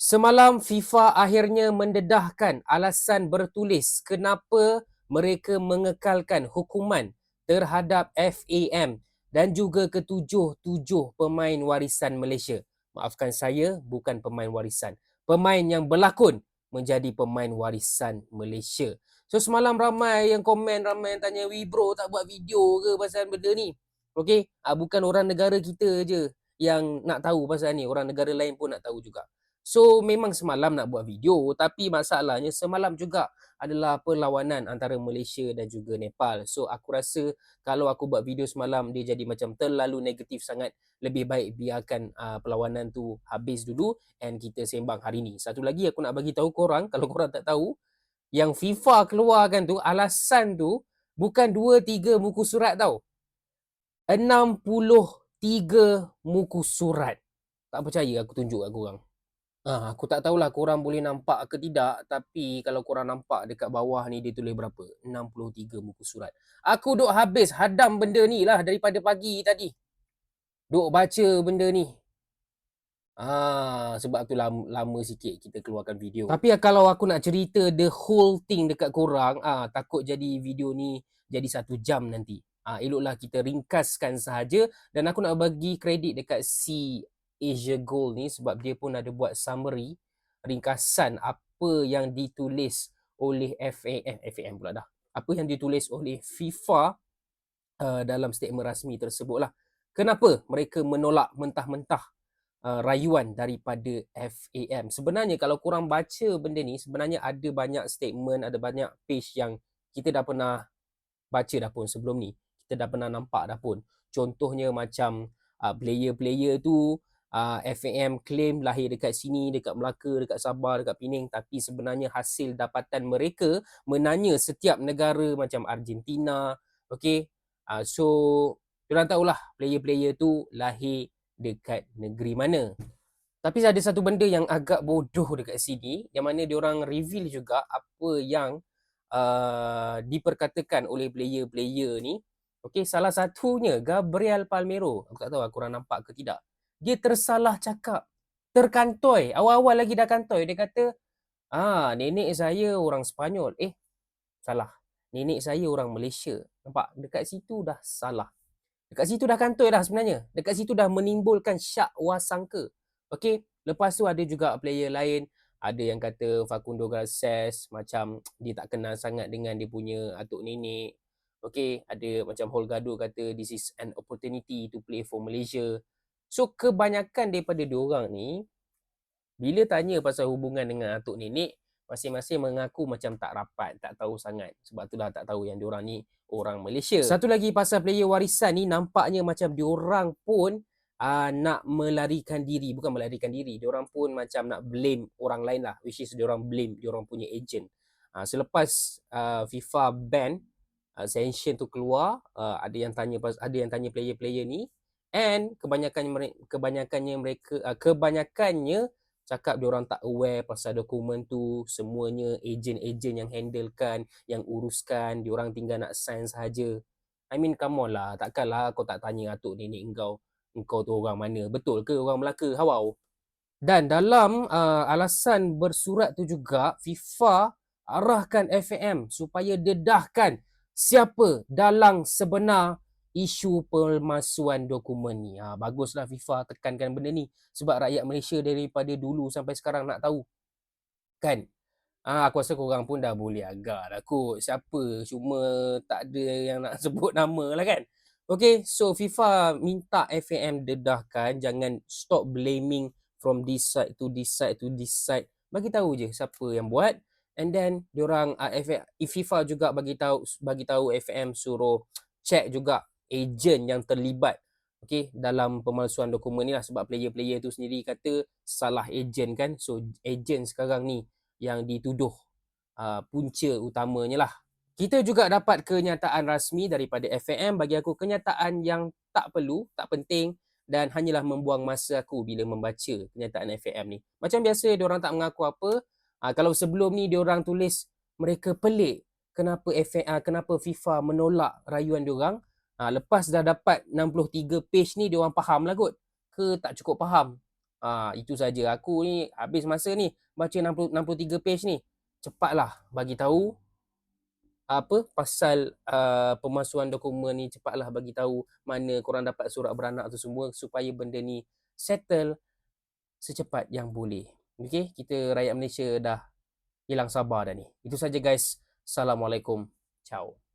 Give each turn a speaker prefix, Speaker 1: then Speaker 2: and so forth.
Speaker 1: Semalam FIFA akhirnya mendedahkan alasan bertulis kenapa mereka mengekalkan hukuman terhadap FAM dan juga ketujuh-tujuh pemain warisan Malaysia. Maafkan saya, bukan pemain warisan. Pemain yang berlakon menjadi pemain warisan Malaysia. So semalam ramai yang komen, ramai yang tanya, Wih bro tak buat video ke pasal benda ni? Okay, ah, bukan orang negara kita je yang nak tahu pasal ni. Orang negara lain pun nak tahu juga. So memang semalam nak buat video tapi masalahnya semalam juga adalah perlawanan antara Malaysia dan juga Nepal. So aku rasa kalau aku buat video semalam dia jadi macam terlalu negatif sangat. Lebih baik biarkan uh, perlawanan tu habis dulu and kita sembang hari ni. Satu lagi aku nak bagi tahu korang kalau korang tak tahu yang FIFA keluarkan tu alasan tu bukan 2 3 muka surat tau. 63 muka surat. Tak percaya aku tunjuk kat korang. Ah, aku tak tahulah korang boleh nampak ke tidak tapi kalau korang nampak dekat bawah ni dia tulis berapa? 63 muka surat. Aku duk habis hadam benda ni lah daripada pagi tadi. Duk baca benda ni. Ah, sebab tu lama, lama sikit kita keluarkan video. Tapi kalau aku nak cerita the whole thing dekat korang, ah takut jadi video ni jadi satu jam nanti. Ah, eloklah kita ringkaskan sahaja dan aku nak bagi kredit dekat si Asia Gold ni sebab dia pun ada buat summary ringkasan apa yang ditulis oleh FAM FAM pula dah. Apa yang ditulis oleh FIFA uh, dalam statement rasmi tersebut lah. Kenapa mereka menolak mentah-mentah uh, rayuan daripada FAM? Sebenarnya kalau kurang baca benda ni, sebenarnya ada banyak statement, ada banyak page yang kita dah pernah baca dah pun sebelum ni. Kita dah pernah nampak dah pun. Contohnya macam uh, player-player tu uh, ah, FAM claim lahir dekat sini, dekat Melaka, dekat Sabah, dekat Pening tapi sebenarnya hasil dapatan mereka menanya setiap negara macam Argentina, okay? Uh, so, diorang tahulah player-player tu lahir dekat negeri mana. Tapi ada satu benda yang agak bodoh dekat sini yang mana diorang reveal juga apa yang uh, diperkatakan oleh player-player ni. Okay, salah satunya Gabriel Palmero. Aku tak tahu aku orang nampak ke tidak dia tersalah cakap. Terkantoi. Awal-awal lagi dah kantoi. Dia kata, ah nenek saya orang Sepanyol. Eh, salah. Nenek saya orang Malaysia. Nampak? Dekat situ dah salah. Dekat situ dah kantoi dah sebenarnya. Dekat situ dah menimbulkan syak wasangka. Okey, lepas tu ada juga player lain. Ada yang kata Facundo Garces macam dia tak kenal sangat dengan dia punya atuk nenek. Okey, ada macam Holgado kata this is an opportunity to play for Malaysia. So kebanyakan daripada diorang ni bila tanya pasal hubungan dengan atuk nenek masing-masing mengaku macam tak rapat, tak tahu sangat. Sebab tu dah tak tahu yang diorang ni orang Malaysia. Satu lagi pasal player warisan ni nampaknya macam diorang pun uh, nak melarikan diri, bukan melarikan diri. Diorang pun macam nak blame orang lain lah, which is diorang blame diorang punya agent. Uh, selepas uh, FIFA ban uh, sanction tu keluar, uh, ada yang tanya ada yang tanya player-player ni and kebanyakan kebanyakannya mereka uh, kebanyakannya cakap dia orang tak aware pasal dokumen tu. Semuanya ejen-ejen yang handlekan yang uruskan. Dia orang tinggal nak sign saja i mean come on lah. Takkanlah kau tak tanya atuk nenek engkau engkau tu orang mana. Betul ke orang Melaka? Hawau dan dalam uh, alasan bersurat tu juga FIFA arahkan FAM supaya dedahkan siapa dalang sebenar isu pemalsuan dokumen ni. Ha, baguslah FIFA tekankan benda ni sebab rakyat Malaysia daripada dulu sampai sekarang nak tahu. Kan? Ha, aku rasa korang pun dah boleh agak dah kot. Siapa? Cuma tak ada yang nak sebut nama lah kan? Okay, so FIFA minta FAM dedahkan jangan stop blaming from this side to this side to this side. Bagi tahu je siapa yang buat and then diorang uh, FIFA juga bagi tahu bagi tahu FAM suruh check juga ejen yang terlibat okay, dalam pemalsuan dokumen ni lah sebab player-player tu sendiri kata salah ejen kan so ejen sekarang ni yang dituduh uh, punca utamanya lah kita juga dapat kenyataan rasmi daripada FAM bagi aku kenyataan yang tak perlu, tak penting dan hanyalah membuang masa aku bila membaca kenyataan FAM ni. Macam biasa dia orang tak mengaku apa. Uh, kalau sebelum ni dia orang tulis mereka pelik kenapa uh, kenapa FIFA menolak rayuan dia orang. Ha, lepas dah dapat 63 page ni, dia orang faham lah kot. Ke tak cukup faham. Ah itu saja aku ni habis masa ni baca 60 63 page ni. Cepatlah bagi tahu apa pasal uh, pemalsuan dokumen ni cepatlah bagi tahu mana korang dapat surat beranak tu semua supaya benda ni settle secepat yang boleh. Okey, kita rakyat Malaysia dah hilang sabar dah ni. Itu saja guys. Assalamualaikum. Ciao.